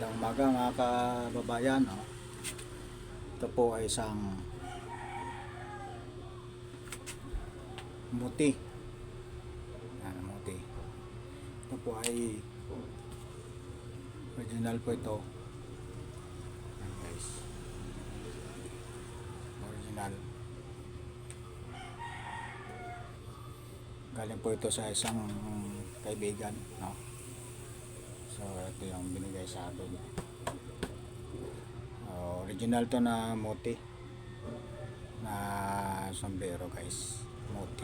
Magandang umaga mga kababayan. No? Ito po ay isang muti. Yan, muti. Ito po ay original po ito. Yan guys. Original. Galing po ito sa isang kaibigan. No? So, ito yung binigay sa atin. Uh, original to na moti. Na sombrero guys. Moti.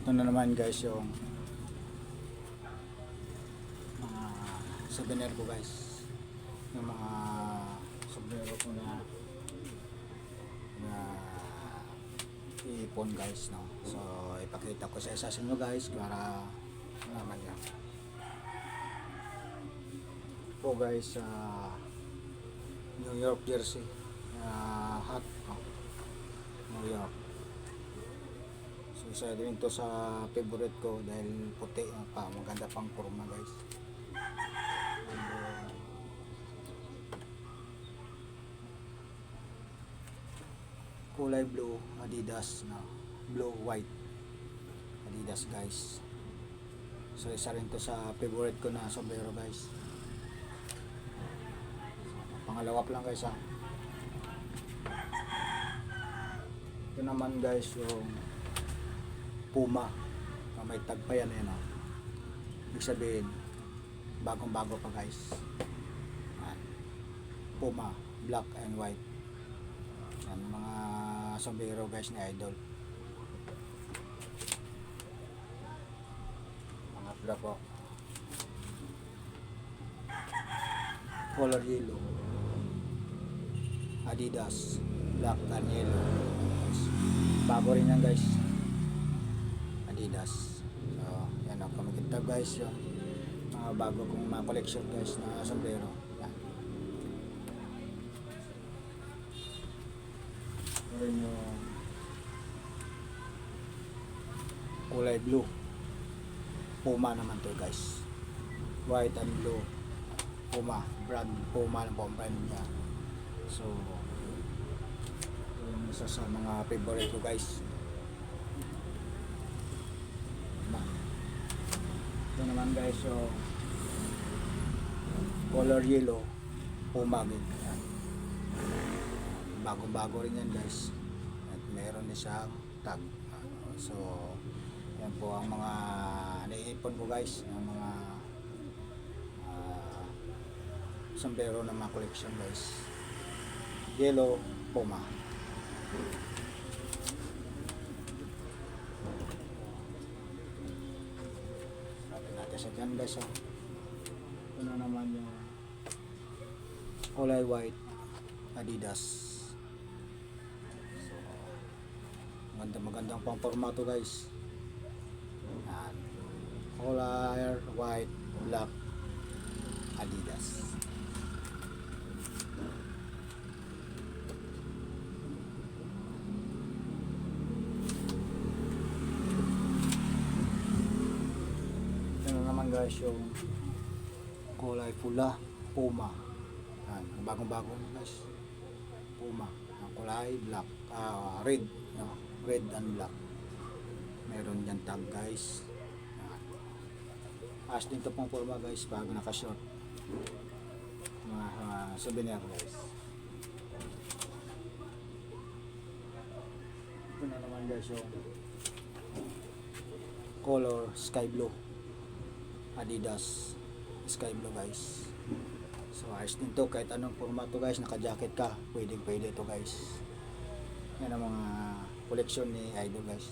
Ito na naman guys yung mga souvenir ko guys. Yung mga sombrero ko na na ipon guys no. So ipakita ko sa isa sa inyo guys para naman yan po guys sa New York jersey. Uh, hat oh. New York. So isa to sa favorite ko dahil puti ah, pa maganda pang forma guys. And, uh, kulay blue Adidas na blue white. Adidas guys. So isa rin to sa favorite ko na sombrero guys pangalawa pa lang guys ha ito naman guys yung Puma. Na may tag pa yan yan ha ibig sabihin bagong bago pa guys. Puma black and white. Yan mga sombrero guys ni Idol. Mga pula po color yellow Adidas black and yellow bago rin yan guys. Adidas. So yan ang kumikita guys yung mga bago kong mga collection guys na sombrero. Yan. Meron yung kulay blue. Puma naman to guys. White and blue. Puma. Brand Puma ng Puma brand so isa sa mga favorite ko guys. Ito naman guys so color yellow yan bagong bago rin yan guys. At meron din siyang tag. So yan po ang mga naiipon ko guys ang mga ah, sombrero ng mga collection guys. Yellow puma natin natin sa dyan guys oh. ito na naman yung kulay white adidas. So maganda magandang pang formato guys. Yan. Color white black adidas Ito na naman guys yung kulay pula, puma. Yan, bagong bago guys. Puma. Ang kulay black, ah, red, no? red and black. Meron yan tag guys. As din to pong forma guys bago naka-short. Mga uh, souvenir guys. Ito na naman guys yung color sky blue. Adidas sky blue guys. So ayos din to. Kahit anong formato guys naka jacket ka pwedeng pwede to guys. Yan ang mga koleksyon ni Idol guys.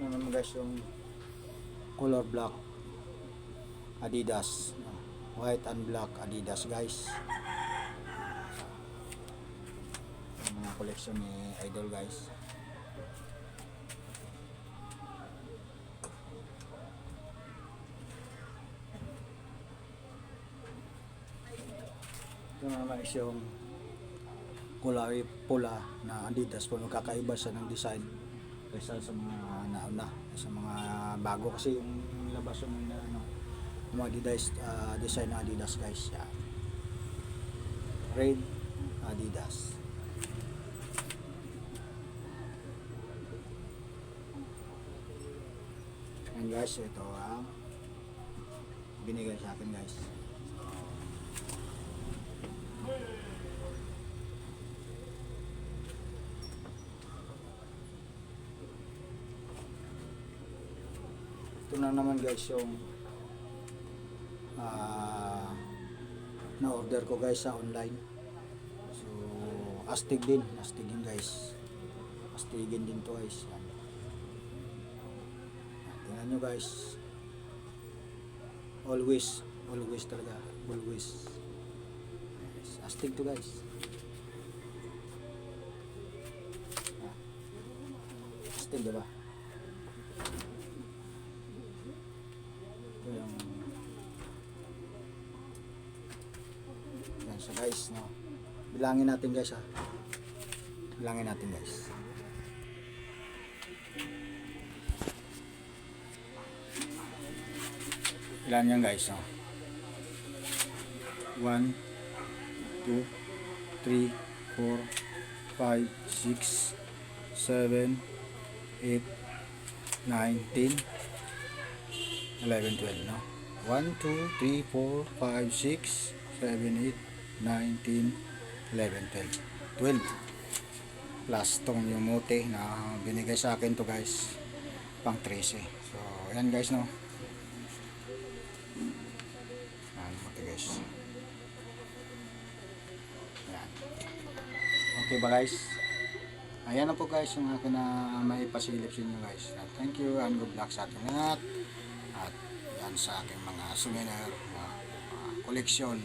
Yan naman guys yung color black? Adidas. White and black Adidas guys. Yung mga koleksyon ni Idol guys Ito naman is yung kulay pula na Adidas po. Magkakaiba siya ng design. kaysa sa mga nauna sa mga bago kasi yung labas yung mga ano mga Adidas ah, design ng Adidas guys yan red Adidas and guys ito ang binigay sa akin guys ito na naman guys yung ah na-order ko guys sa online. So astig din astig din guys. Astigin din to guys. Yan. tingnan nyo guys. Always always talaga. Always. Astig to guys. Astig diba yung yan so guys no? Bilangin natin guys ha? Bilangin natin guys. Ilan yan guys no? 1 2 3 4 5 6 7 8 9 10 11, 12, no? 1, 2, 3, 4, 5, 6, 7, 8, 9, 10, 11, 12. 12. Plus tong yung mote na binigay sa akin to guys. Pang 13. So, ayan guys, no? Ayan, mote guys. Ayan. Okay ba guys? Ayan na po guys yung akin na may pasilip sa inyo guys. Thank you and good luck sa ating lahat. At yan sa aking mga souvenir na koleksyon.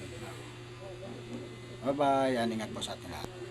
Bye bye. Yan, ingat po sa ating lahat.